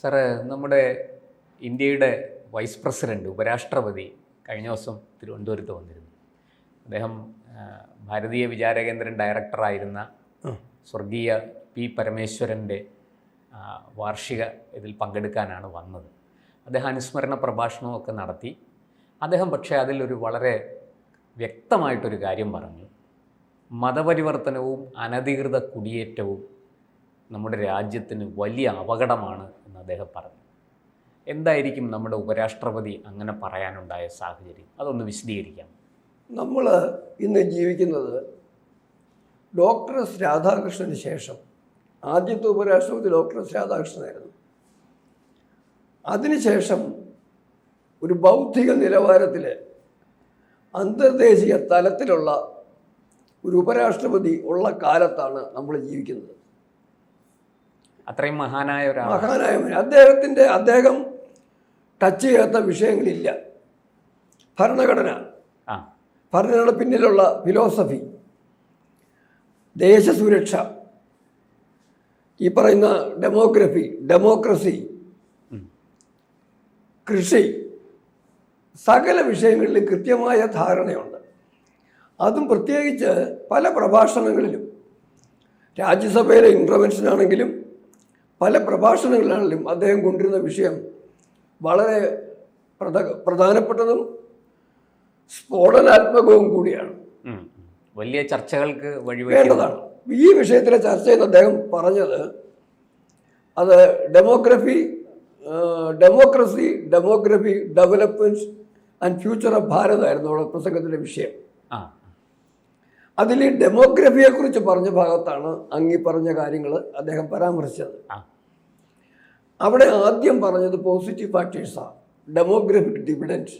Sir നമ്മുടെ ഇന്ത്യയുടെ vice president ഉപരാഷ്ട്രപതി കഴിഞ്ഞ ദിവസം തിരുവനന്തപുരത്ത് വന്നിരുന്നു. അദ്ദേഹം ഭാരതീയ വിചാരകേന്ദ്രൻ ഡയറക്ടറായിരുന്ന സ്വർഗീയ പി പരമേശ്വരന്റെ വാർഷിക ഇതിൽ പങ്കെടുക്കാനാണ് വന്നത്. അദ്ദേഹം അനുസ്മരണ പ്രഭാഷണമൊക്കെ നടത്തി. അദ്ദേഹം പക്ഷേ അതിലൊരു വളരെ വ്യക്തമായിട്ടൊരു കാര്യം പറഞ്ഞു. മതപരിവർത്തനവും അനധികൃത കുടിയേറ്റവും നമ്മുടെ രാജ്യത്തിന് വലിയ അപകടമാണ് എന്ന് അദ്ദേഹം പറഞ്ഞു. എന്തായിരിക്കും നമ്മുടെ ഉപരാഷ്ട്രപതി അങ്ങനെ പറയാനുണ്ടായ സാഹചര്യം? അതൊന്ന് വിശദീകരിക്കാം. നമ്മൾ ഇന്ന് ജീവിക്കുന്നത് ഡോക്ടർ എസ് രാധാകൃഷ്ണന് ശേഷം. ആദ്യത്തെ ഉപരാഷ്ട്രപതി ഡോക്ടർ എസ് രാധാകൃഷ്ണനായിരുന്നു അതിനുശേഷം ഒരു ബൗദ്ധിക നിലവാരത്തിൽ അന്തർദേശീയ തലത്തിലുള്ള ഒരു ഉപരാഷ്ട്രപതി ഉള്ള കാലത്താണ് നമ്മൾ ജീവിക്കുന്നത്. അത്രയും മഹാനായ ഒരാൾ മഹാനായ. അദ്ദേഹത്തിന്റെ അദ്ദേഹം ടച്ച് ചെയ്യാത്ത വിഷയങ്ങളില്ല. ഭരണഘടന. ആ. ഭരണഘടന പിന്നിലുള്ള ഫിലോസഫി ദേശസുരക്ഷ ഈ പറയുന്ന ഡെമോഗ്രഫി ഡെമോക്രസി കൃഷി. സകല വിഷയങ്ങളിലും കൃത്യമായ ധാരണയുണ്ട്. അതും പ്രത്യേകിച്ച് പല പ്രഭാഷണങ്ങളിലും. രാജ്യസഭയിലെ ഇന്റർവെൻഷൻ ആണെങ്കിലും പല പ്രഭാഷണങ്ങളിലാണെങ്കിലും അദ്ദേഹം കൊണ്ടിരുന്ന വിഷയം വളരെ പ്രധ പ്രധാനപ്പെട്ടതും സ്ഫോടനാത്മകവും കൂടിയാണ്. വലിയ ചർച്ചകൾക്ക് വഴിവേണ്ടതാണ് വേണ്ടതാണ്. ഈ വിഷയത്തിലെ ചർച്ച ചെയ്ത് അദ്ദേഹം പറഞ്ഞത് അത് demography democracy demography developments and future of Bharat ആയിരുന്നു അവിടെ പ്രസംഗത്തിന്റെ വിഷയം. അതിൽ ഈ ഡെമോഗ്രഫിയെക്കുറിച്ച് പറഞ്ഞ ഭാഗത്താണ് അങ്ങി പറഞ്ഞ കാര്യങ്ങൾ അദ്ദേഹം പരാമർശിച്ചത്. അവിടെ ആദ്യം പറഞ്ഞത് പോസിറ്റീവ് ഫാക്ടേഴ്സാണ് ഡെമോഗ്രഫിക് ഡിവിഡൻസ്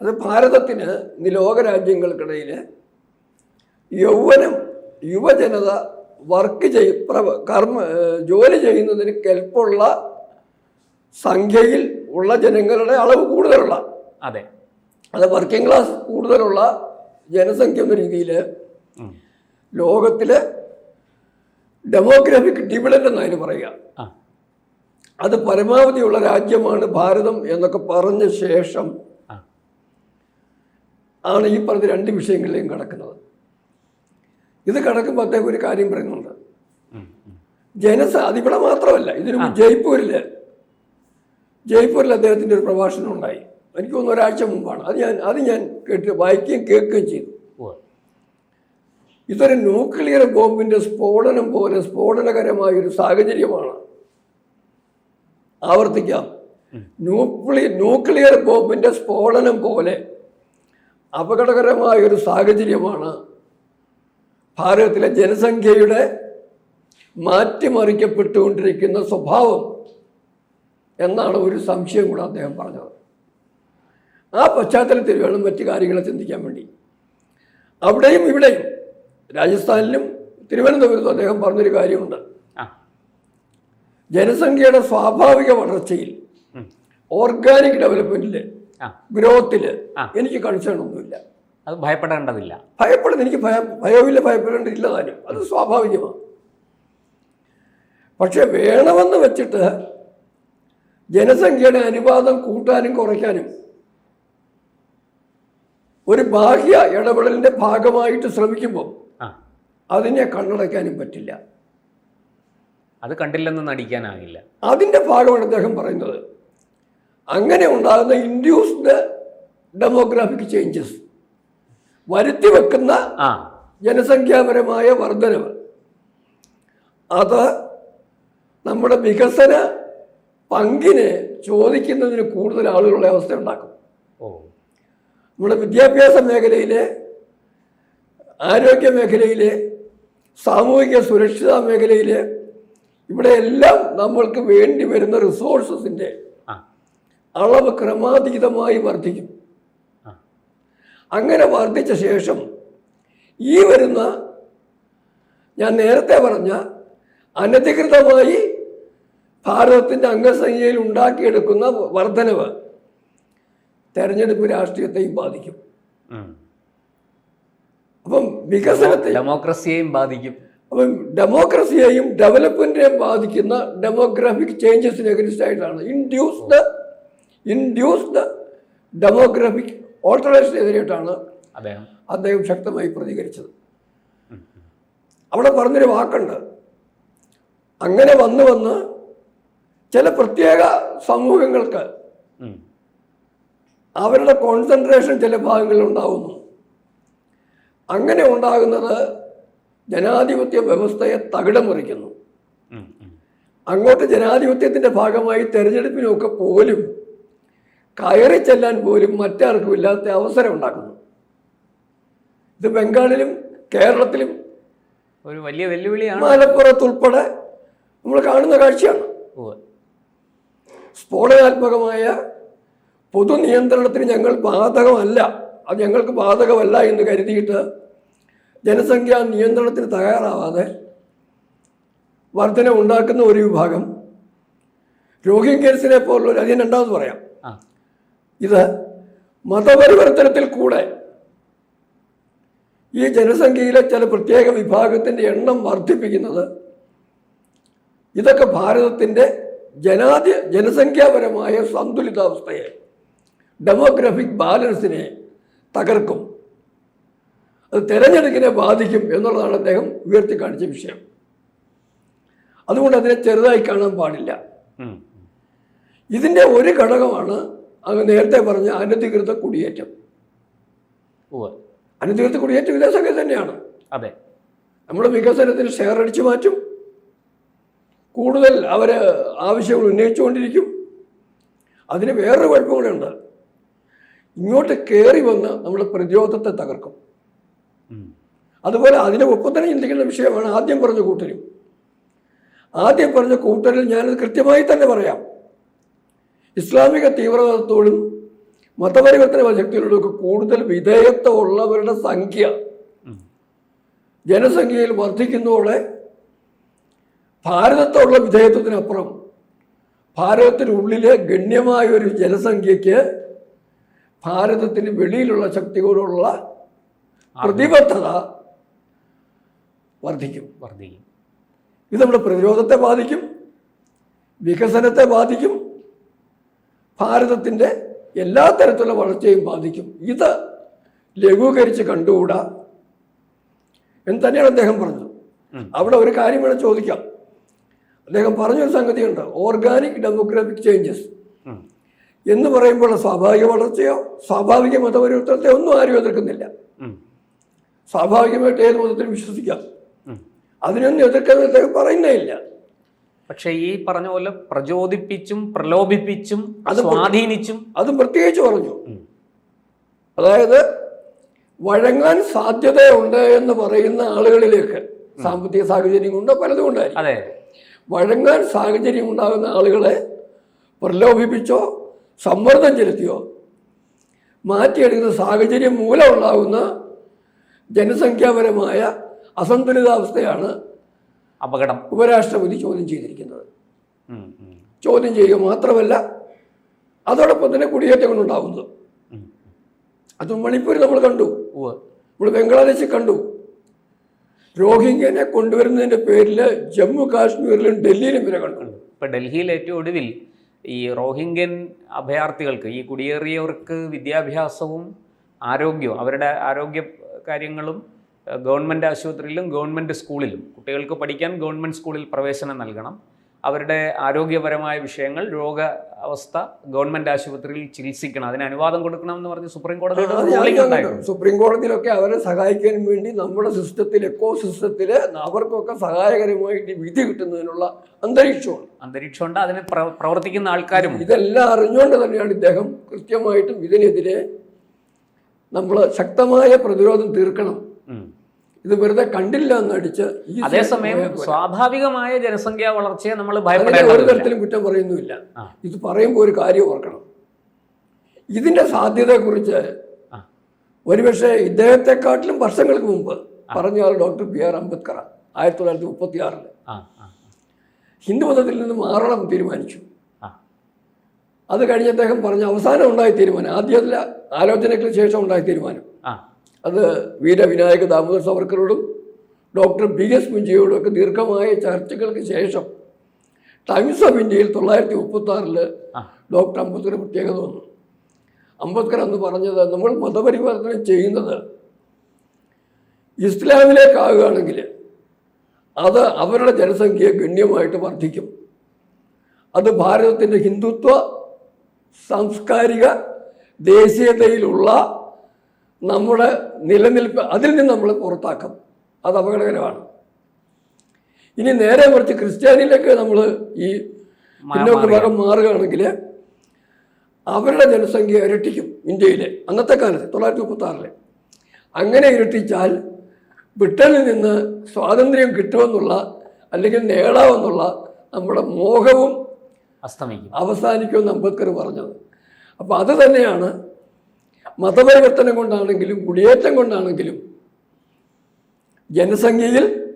അത് ഭാരതത്തിന് ലോകരാജ്യങ്ങൾക്കിടയിൽ യൗവനം യുവജനത വർക്ക് ചെയ് കർമ്മ ജോലി ചെയ്യുന്നതിന് കെൽപ്പുള്ള സംഖ്യയിൽ ഉള്ള ജനങ്ങളുടെ അളവ് കൂടുതലുള്ള. അതെ. അത് വർക്കിംഗ് ക്ലാസ് കൂടുതലുള്ള ജനസംഖ്യ എന്ന രീതിയിൽ ലോകത്തിലെ ഡെമോഗ്രാഫിക് ഡിവിഡന്റ് എന്നതിന് പറയുക. അത് പരമാവധിയുള്ള രാജ്യമാണ് ഭാരതം എന്നൊക്കെ പറഞ്ഞ ശേഷം ആണ് ഈ പറഞ്ഞ രണ്ട് വിഷയങ്ങളിലേയും കടക്കുന്നത്. ഇത് കടക്കുമ്പോൾ അദ്ദേഹം ഒരു കാര്യം പറയുന്നുണ്ട്. ജനസ അതിവിടെ മാത്രമല്ല ഇതിന് ജയ്പൂരിൽ ജയ്പൂരിൽ അദ്ദേഹത്തിന്റെ ഒരു പ്രഭാഷണം ഉണ്ടായി. എനിക്ക് തോന്നുന്നു ഒരാഴ്ച മുമ്പാണ്. അത് ഞാൻ അത് ഞാൻ കേട്ട് വായിക്കുകയും കേൾക്കുകയും ചെയ്തു. ഇതൊരു ന്യൂക്ലിയർ ബോംബിന്റെ സ്ഫോടനം പോലെ സ്ഫോടനകരമായ ഒരു സാഹചര്യമാണ് ആവർത്തിക്കാം ന്യൂക്ലി ന്യൂക്ലിയർ ബോംബിന്റെ സ്ഫോടനം പോലെ അപകടകരമായ ഒരു സാഹചര്യമാണ് ഭാരതത്തിലെ ജനസംഖ്യയുടെ മാറ്റിമറിക്കപ്പെട്ടുകൊണ്ടിരിക്കുന്ന സ്വഭാവം എന്നാണ് ഒരു സംശയം കൂടെ അദ്ദേഹം പറഞ്ഞത്. ആ പശ്ചാത്തലത്തിൽ വേണം മറ്റു കാര്യങ്ങളെ ചിന്തിക്കാൻ വേണ്ടി. അവിടെയും ഇവിടെയും രാജസ്ഥാനിലും തിരുവനന്തപുരത്തും അദ്ദേഹം പറഞ്ഞൊരു കാര്യമുണ്ട്. ജനസംഖ്യയുടെ സ്വാഭാവിക വളർച്ചയിൽ ഓർഗാനിക് ഡെവലപ്മെന്റിൽ ഗ്രോത്തിൽ എനിക്ക് കൺസേൺ ഒന്നുമില്ല. അത് ഭയപ്പെടേണ്ടതില്ല. ഭയപ്പെടുന്ന എനിക്ക് ഭയ ഭയമില്ല ഭയപ്പെടേണ്ടതില്ല താനും. അത് സ്വാഭാവികമാണ്. പക്ഷെ വേണമെന്ന് വെച്ചിട്ട് ജനസംഖ്യയുടെ അനുപാതം കൂട്ടാനും കുറയ്ക്കാനും ഒരു ബാഹ്യ ഇടപെടലിന്റെ ഭാഗമായിട്ട് ശ്രമിക്കുമ്പോൾ അതിനെ കണ്ണടയ്ക്കാനും പറ്റില്ല. അത് കണ്ടില്ലെന്ന് നടിക്കാനാകില്ല. അതിന്റെ ഭാഗമാണ് അദ്ദേഹം പറയുന്നത്. അങ്ങനെ ഉണ്ടാകുന്ന ഇൻഡ്യൂസ്ഡ് ഡെമോഗ്രാഫിക് ചേഞ്ചസ്. വരുത്തി വെക്കുന്ന ജനസംഖ്യാപരമായ വർധനവ്. അത് നമ്മുടെ വികസന പങ്കിനെ ചോദിക്കുന്നതിന് കൂടുതൽ ആളുകളുടെ അവസ്ഥ ഉണ്ടാക്കും. നമ്മുടെ വിദ്യാഭ്യാസ മേഖലയിലെ ആരോഗ്യ മേഖലയിലെ സാമൂഹിക സുരക്ഷിത മേഖലയിലെ ഇവിടെയെല്ലാം നമ്മൾക്ക് വേണ്ടി വരുന്ന റിസോഴ്സസിന്റെ അളവ് ക്രമാതീതമായി വർദ്ധിക്കും. അങ്ങനെ വർദ്ധിച്ച ശേഷം ഈ വരുന്ന ഞാൻ നേരത്തെ പറഞ്ഞ അനധികൃതമായി ഭാരതത്തിന്റെ അംഗസംഖ്യയിൽ ഉണ്ടാക്കിയെടുക്കുന്ന വർധനവ് തെരഞ്ഞെടുപ്പ് രാഷ്ട്രീയത്തെയും ബാധിക്കും. അപ്പം വികസനത്തെ ഡെമോക്രസിയെയും ബാധിക്കും. അപ്പം ഡെമോക്രസിയെയും ഡെവലപ്മെന്റിനെയും ബാധിക്കുന്ന ഡെമോഗ്രാഫിക് ചേഞ്ചസിന് അഗൻസ്റ്റ് ആയിട്ടാണ് ഇൻഡ്യൂസ്ഡ് ഇൻഡ്യൂസ്ഡ് ഡെമോഗ്രാഫിക് ഓൾട്ടറേഷനെതിരായിട്ടാണ് അദ്ദേഹം. അദ്ദേഹം ശക്തമായി പ്രതികരിച്ചത്. അവിടെ പറഞ്ഞൊരു വാക്കുണ്ട്. അങ്ങനെ വന്ന് വന്ന് ചില പ്രത്യേക സമൂഹങ്ങൾക്ക്. അവരുടെ കോൺസെൻട്രേഷൻ ചില ഭാഗങ്ങളിൽ ഉണ്ടാകുന്നു അങ്ങനെ ഉണ്ടാകുന്നത് ജനാധിപത്യ വ്യവസ്ഥയെ തകിടം മറിക്കുന്നു. അങ്ങോട്ട് ജനാധിപത്യത്തിന്റെ ഭാഗമായി തെരഞ്ഞെടുപ്പിനൊക്കെ പോലും കയറി ചെല്ലാൻ പോലും മറ്റാർക്കും ഇല്ലാത്ത അവസരം ഉണ്ടാക്കുന്നു. ഇത് ബംഗാളിലും കേരളത്തിലും ഒരു വലിയ വെല്ലുവിളിയാണ്. മലപ്പുറത്തുൾപ്പെടെ നമ്മൾ കാണുന്ന കാഴ്ചയാണ്. സ്ഫോടനാത്മകമായ പൊതു നിയന്ത്രണത്തിന് ഞങ്ങൾ ബാധകമല്ല. അത് ഞങ്ങൾക്ക് ബാധകമല്ല എന്ന് കരുതിയിട്ട് ജനസംഖ്യാ നിയന്ത്രണത്തിന് തയ്യാറാവാതെ വർധന ഉണ്ടാക്കുന്ന ഒരു വിഭാഗം രോഹിംഗ്യൻസിനെ പോലുള്ള അതിന് രണ്ടാമത് പറയാം. ഇത് മതപരിവർത്തനത്തിൽ കൂടെ ഈ ജനസംഖ്യയിലെ ചില പ്രത്യേക വിഭാഗത്തിന്റെ എണ്ണം വർദ്ധിപ്പിക്കുന്നത് ഇതൊക്കെ ഭാരതത്തിന്റെ ജനാധി ജനസംഖ്യാപരമായ സന്തുലിതാവസ്ഥയെ ഡെമോഗ്രഫിക് ബാലൻസിനെ തകർക്കും. അത് തെരഞ്ഞെടുപ്പിനെ ബാധിക്കും എന്നുള്ളതാണ് അദ്ദേഹം ഉയർത്തി കാണിച്ച വിഷയം. അതുകൊണ്ട് അതിനെ ചെറുതായി കാണാൻ പാടില്ല. ഇതിന്റെ ഒരു ഘടകമാണ് അങ്ങ് നേരത്തെ പറഞ്ഞ അനധികൃത കുടിയേറ്റം. അനധികൃത കുടിയേറ്റം ഇതേ സംഗതി തന്നെയാണ്. അതെ. നമ്മൾ വികസനത്തിന് ഷെയർ അടിച്ചു മാറ്റും. കൂടുതൽ അവർ ആവശ്യങ്ങൾ ഉന്നയിച്ചുകൊണ്ടിരിക്കും. അതിന് വേറൊരു കുഴപ്പം കൂടെ ഉണ്ട് ഇങ്ങോട്ട് കയറി വന്ന് നമ്മുടെ പ്രതിരോധത്തെ തകർക്കും. അതുപോലെ അതിനെ ഒപ്പം തന്നെ ചിന്തിക്കേണ്ട വിഷയമാണ് ആദ്യം പറഞ്ഞ കൂട്ടരും. ആദ്യം പറഞ്ഞ കൂട്ടരിൽ ഞാനത് കൃത്യമായി തന്നെ പറയാം. ഇസ്ലാമിക തീവ്രവാദത്തോടും മതപരിവർത്തന ശക്തികളോടൊക്കെ കൂടുതൽ വിധേയത്വമുള്ളവരുടെ സംഖ്യ ജനസംഖ്യയിൽ വർദ്ധിക്കുന്നതോടെ ഭാരതത്തോടുള്ള വിധേയത്വത്തിനപ്പുറം ഭാരതത്തിനുള്ളിലെ ഗണ്യമായ ഒരു ജനസംഖ്യയ്ക്ക് ഭാരതത്തിന് വെളിയിലുള്ള ശക്തികളോടുള്ള പ്രതിബദ്ധത വർദ്ധിക്കും. വർദ്ധിക്കും. ഇത് നമ്മുടെ പ്രതിരോധത്തെ ബാധിക്കും വികസനത്തെ ബാധിക്കും ഭാരതത്തിന്റെ എല്ലാ തരത്തിലുള്ള വളർച്ചയും ബാധിക്കും. ഇത് ലഘൂകരിച്ച് കണ്ടുകൂടാ എന്ന് തന്നെയാണ് അദ്ദേഹം പറഞ്ഞത്. അവിടെ ഒരു കാര്യം വേണം ചോദിക്കാം. അദ്ദേഹം പറഞ്ഞൊരു സംഗതിയുണ്ട്. Organic demographic changes. എന്ന് പറയുമ്പോൾ സ്വാഭാവിക വളർച്ചയോ സ്വാഭാവിക മതപരിവർത്തനത്തെയോ ഒന്നും ആരും എതിർക്കുന്നില്ല. സ്വാഭാവികമായിട്ട് ഏത് മതത്തിലും വിശ്വസിക്കാം. അതിനൊന്നും എതിർക്കാൻ പറയുന്നേ ഇല്ല. പക്ഷേ ഈ പറഞ്ഞ പോലെ പ്രചോദിപ്പിച്ചും പ്രലോഭിപ്പിച്ചും അത് സ്വാധീനിച്ചും അതും പ്രത്യേകിച്ച് പറഞ്ഞു. അതായത് വഴങ്ങാൻ സാധ്യതയുണ്ട് എന്ന് പറയുന്ന ആളുകളിലേക്ക് സാമ്പത്തിക സാഹചര്യം കൊണ്ടോ പലതും ഉണ്ടായി വഴങ്ങാൻ സാഹചര്യം ഉണ്ടാകുന്ന ആളുകളെ പ്രലോഭിപ്പിച്ചോ സമ്മർദ്ദം ചെലുത്തിയോ? മാറ്റിയെടുക്കുന്ന സാഹചര്യം മൂലമുണ്ടാകുന്ന ജനസംഖ്യാപരമായ അസന്തുലിതാവസ്ഥയാണ് അപകടം. ഉപരാഷ്ട്രപതി ചോദ്യം ചെയ്തിരിക്കുന്നത്. ചോദ്യം ചെയ്യുക മാത്രമല്ല അതോടൊപ്പം തന്നെ കുടിയേറ്റങ്ങളുണ്ടാകുന്നത്. ഉം. അത് മണിപ്പൂരിൽ നമ്മൾ കണ്ടു. നമ്മൾ ബംഗ്ലാദേശിൽ കണ്ടു. രോഹിംഗ്യനെ കൊണ്ടുവരുന്നതിന്റെ പേരിൽ ജമ്മു കാശ്മീരിലും ഡൽഹിയിലും വരെ കണ്ടു. ഇപ്പൊ ഡൽഹിയിൽ ഏറ്റവും ഒടുവിൽ ഈ റോഹിംഗ്യൻ അഭയാർത്ഥികൾക്ക് ഈ കുടിയേറിയവർക്ക് വിദ്യാഭ്യാസവും ആരോഗ്യവും അവരുടെ ആരോഗ്യ കാര്യങ്ങളും ഗവൺമെന്റ് ആശുപത്രിയിലും ഗവൺമെന്റ് സ്കൂളിലും കുട്ടികൾക്ക് പഠിക്കാൻ ഗവൺമെന്റ് സ്കൂളിൽ പ്രവേശനം നൽകണം. അവരുടെ ആരോഗ്യപരമായ വിഷയങ്ങൾ രോഗ അവസ്ഥ ഗവൺമെന്റ് ആശുപത്രിയിൽ ചികിത്സിക്കണം. അതിന് അനുവാദം കൊടുക്കണം എന്ന് പറഞ്ഞ് സുപ്രീം കോടതി സുപ്രീം കോടതിയിലൊക്കെ അവരെ സഹായിക്കാൻ വേണ്ടി നമ്മുടെ സിസ്റ്റത്തിൽ എക്കോ സിസ്റ്റത്തിൽ അവർക്കൊക്കെ സഹായകരമായിട്ട് വിധി കിട്ടുന്നതിനുള്ള അന്തരീക്ഷമാണ് അന്തരീക്ഷമുണ്ട്. അതിന് പ്രവർത്തിക്കുന്ന ആൾക്കാരും ഇതെല്ലാം അറിഞ്ഞുകൊണ്ട് തന്നെയാണ് ഇദ്ദേഹം കൃത്യമായിട്ടും ഇതിനെതിരെ നമ്മൾ ശക്തമായ പ്രതിരോധം തീർക്കണം. ഇത് വെറുതെ കണ്ടില്ല എന്നടിച്ച് അതേസമയം സ്വാഭാവികമായ ജനസംഖ്യാ വളർച്ചയെ നമ്മൾ ഒരു തരത്തിലും കുറ്റം പറയുന്നുമില്ല. ഇത് പറയുമ്പോൾ ഒരു കാര്യം ഓർക്കണം. ഇതിന്റെ സാധ്യതയെക്കുറിച്ച്. ഒരുപക്ഷെ ഇദ്ദേഹത്തെക്കാട്ടിലും വർഷങ്ങൾക്ക് മുമ്പ് പറഞ്ഞ ആൾ ഡോക്ടർ ബി ആർ അംബേദ്കർ ആയിരത്തി തൊള്ളായിരത്തി മുപ്പത്തി ആറിൽ ആ ആ. ഹിന്ദുമതത്തിൽ നിന്ന് മാറണം തീരുമാനിച്ചു. അത് കഴിഞ്ഞ് അദ്ദേഹം പറഞ്ഞ അവസാനം ഉണ്ടായ തീരുമാനം ആദ്യത്തിലെ ആലോചനയ്ക്ക് ശേഷം ഉണ്ടായ തീരുമാനം. അത് വീരവിനായക ദാമോദർ സവർക്കറോടും ഡോക്ടർ ബി എസ് മുഞ്ചിയോടൊക്കെ ദീർഘമായ ചർച്ചകൾക്ക് ശേഷം ടൈംസ് ഓഫ് ഇന്ത്യയിൽ തൊള്ളായിരത്തി മുപ്പത്തി ഡോക്ടർ അംബേദ്കർ പ്രത്യേകത വന്നു. അംബേദ്കർ അന്ന് പറഞ്ഞത് നമ്മൾ മതപരിവർത്തനം ചെയ്യുന്നത് ഇസ്ലാമിലേക്കാവുകയാണെങ്കിൽ അത് അവരുടെ ജനസംഖ്യയെ ഗണ്യമായിട്ട് വർദ്ധിക്കും. അത് ഭാരതത്തിന്റെ ഹിന്ദുത്വ സാംസ്കാരിക ദേശീയതയിലുള്ള നമ്മുടെ നിലനിൽപ്പ് അതിൽ നിന്ന് നമ്മൾ പുറത്താക്കും. അത് അപകടകരമാണ്. ഇനി നേരെ കുറച്ച് ക്രിസ്ത്യാനിയിലേക്ക് നമ്മൾ ഈ പിന്നോക്ക ഭാഗം മാറുകയാണെങ്കിൽ അവരുടെ ജനസംഖ്യ ഇരട്ടിക്കും ഇന്ത്യയിലെ. അന്നത്തെ കാലത്ത് തൊള്ളായിരത്തി മുപ്പത്തി അങ്ങനെ ഇരട്ടിച്ചാൽ ബ്രിട്ടനിൽ നിന്ന് സ്വാതന്ത്ര്യം കിട്ടുമെന്നുള്ള അല്ലെങ്കിൽ നേടാമെന്നുള്ള നമ്മുടെ മോഹവും അസ്തമിക്കും. അവസാനിക്കുമെന്ന് അംബേദ്കർ പറഞ്ഞത്. അപ്പോൾ അത് തന്നെയാണ് മതപരിവർത്തനം കൊണ്ടാണെങ്കിലും കുടിയേറ്റം കൊണ്ടാണെങ്കിലും ജനസംഖ്യയിൽ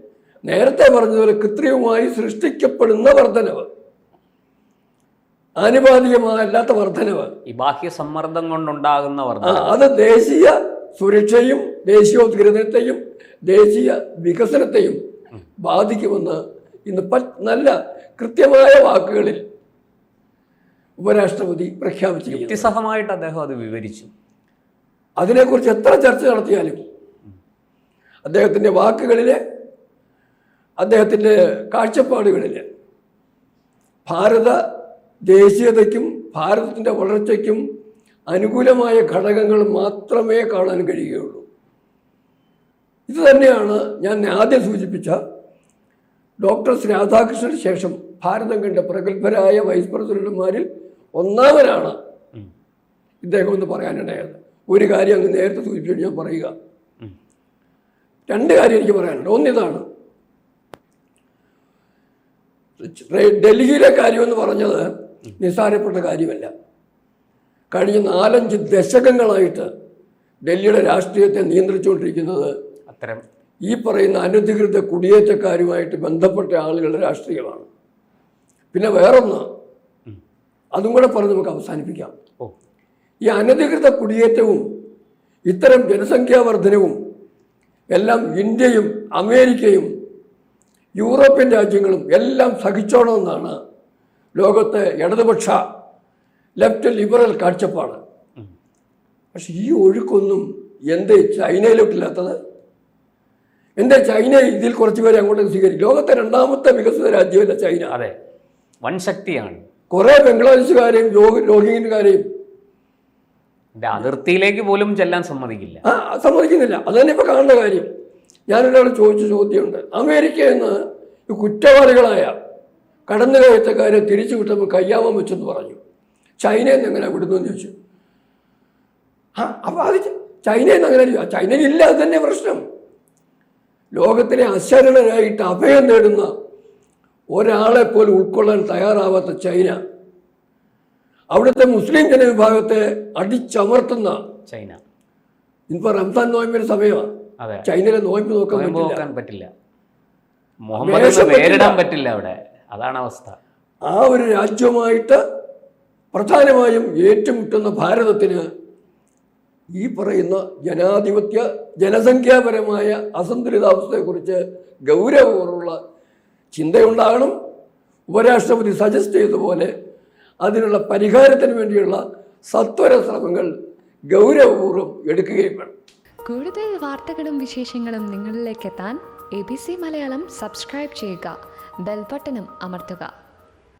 നേരത്തെ പറഞ്ഞതുപോലെ കൃത്രിമമായി സൃഷ്ടിക്കപ്പെടുന്ന വർധനവ്. ആനുപാതികമല്ലാത്ത വർധനവ്. ഈ ബാഹ്യ സമ്മർദ്ദം കൊണ്ടുണ്ടാകുന്ന അത് ദേശീയ സുരക്ഷയും ദേശീയോദ്ഗ്രഥനത്തെയും ദേശീയ വികസനത്തെയും ബാധിക്കുമെന്ന് ഇന്ന് പ- നല്ല കൃത്യമായ വാക്കുകളിൽ ഉപരാഷ്ട്രപതി പ്രഖ്യാപിച്ചു യുക്തിസഹമായിട്ട് അദ്ദേഹം അത് വിവരിച്ചു. അതിനെക്കുറിച്ച് എത്ര ചർച്ച നടത്തിയാലും അദ്ദേഹത്തിന്റെ വാക്കുകളിൽ അദ്ദേഹത്തിന്റെ കാഴ്ചപ്പാടുകളിൽ ഭാരത ദേശീയതയ്ക്കും ഭാരതത്തിന്റെ വളർച്ചയ്ക്കും അനുകൂലമായ ഘടകങ്ങൾ മാത്രമേ കാണാൻ കഴിയുകയുള്ളൂ ഇത് തന്നെയാണ് ഞാൻ ആദ്യം സൂചിപ്പിച്ച ഡോക്ടർ രാധാകൃഷ്ണന് ശേഷം ഭാരതം കണ്ട പ്രഗത്ഭരായ വൈസ് പ്രസിഡന്റുമാരിൽ ഒന്നാമനാണ്. ഇദ്ദേഹം എന്ന് പറയാനിടയായത് ഒരു കാര്യം അങ്ങ് നേരത്തെ സൂചിപ്പിച്ചിട്ട് ഞാൻ പറയുക. രണ്ട് കാര്യം എനിക്ക് പറയാനുണ്ട്. ഒന്നിതാണ് ഡൽഹിയിലെ കാര്യമെന്ന് പറഞ്ഞത് നിസ്സാരപ്പെട്ട കാര്യമല്ല. കഴിഞ്ഞ നാലഞ്ച് ദശകങ്ങളായിട്ട് ഡൽഹിയുടെ രാഷ്ട്രീയത്തെ നിയന്ത്രിച്ചുകൊണ്ടിരിക്കുന്നത് അത്തരം ഈ പറയുന്ന അനധികൃത കുടിയേറ്റക്കാരുമായിട്ട് ബന്ധപ്പെട്ട ആളുകളുടെ രാഷ്ട്രീയമാണ്. പിന്നെ വേറൊന്ന് അതും കൂടെ പറഞ്ഞ് നമുക്ക് അവസാനിപ്പിക്കാം. ഈ അനധികൃത കുടിയേറ്റവും ഇത്തരം ജനസംഖ്യാ വർധനവും എല്ലാം ഇന്ത്യയും അമേരിക്കയും യൂറോപ്യൻ രാജ്യങ്ങളും എല്ലാം സഹിച്ചോണമെന്നാണ് ലോകത്തെ ഇടതുപക്ഷ ലെഫ്റ്റ് ലിബറൽ കാഴ്ചപ്പാട്. പക്ഷെ ഈ ഒഴുക്കൊന്നും എന്തേ ചൈനയിലോട്ടില്ലാത്തത്? എന്തേ ചൈന ഇതിൽ കുറച്ച് പേരെ അങ്ങോട്ട് സ്വീകരിക്കും? ലോകത്തെ രണ്ടാമത്തെ വികസിത രാജ്യമല്ല ചൈന. അതെ. വൻ ശക്തിയാണ് കുറേ ബംഗ്ലാദേശുകാരെയും രോഹി രോഹിംഗ്യൻകാരെയും അതിർത്തിയിലേക്ക് പോലും ചെല്ലാൻ സമ്മതിക്കില്ല. സമ്മതിക്കുന്നില്ല. അത് തന്നെ ഇപ്പോൾ കാണുന്ന കാര്യം. ഞാനൊരാൾ ചോദിച്ച ചോദ്യമുണ്ട്. അമേരിക്ക എന്ന് കുറ്റവാളികളായ കടന്നുകയറ്റക്കാരെ തിരിച്ചു വിട്ടപ്പോൾ കയ്യാമം വെച്ചെന്ന് പറഞ്ഞു. ചൈനയിൽ നിന്ന് എങ്ങനെ വിടുന്നു എന്ന് ചോദിച്ചു. ആ അപ്പോൾ അത് ചൈനയിൽ നിന്ന് അങ്ങനെ. ചൈനയിൽ ഇല്ല അത് തന്നെ പ്രശ്നം. ലോകത്തിലെ അശരണരായിട്ട് അഭയം നേടുന്ന ഒരാളെ പോലും ഉൾക്കൊള്ളാൻ തയ്യാറാവാത്ത ചൈന അവിടുത്തെ മുസ്ലിം ജനവിഭാഗത്തെ അടിച്ചമർത്തുന്ന ചൈന. ഇപ്പൊ റംസാൻ നോയമ്പിന്റെ സമയമാണ് ചൈനയിലെ നോയമ്പ് നോക്കാൻ നേരിടാൻ പറ്റില്ല. പറ്റില്ല. അവിടെ. അതാണ് അവസ്ഥ. ആ ഒരു രാജ്യമായിട്ട് പ്രധാനമായും ഏറ്റുമുട്ടുന്ന ഭാരതത്തിന് ഈ പറയുന്ന ജനാധിപത്യ ജനസംഖ്യാപരമായ അസന്തുലിതാവസ്ഥയെക്കുറിച്ച് ഗൗരവപൂർവമുള്ള ചിന്തയുണ്ടാകണം. ഉപരാഷ്ട്രപതി സജസ്റ്റ് ചെയ്തതുപോലെ അതിനുള്ള പരിഹാരത്തിന് വേണ്ടിയുള്ള സത്വര ശ്രമങ്ങൾ ഗൗരവപൂർവം എടുക്കുകയും വേണം. കൂടുതൽ വാർത്തകളും വിശേഷങ്ങളും നിങ്ങളിലേക്ക് എത്താൻ A B C Malayalam subscribe ചെയ്യുക. ബെൽബട്ടനും അമർത്തുക.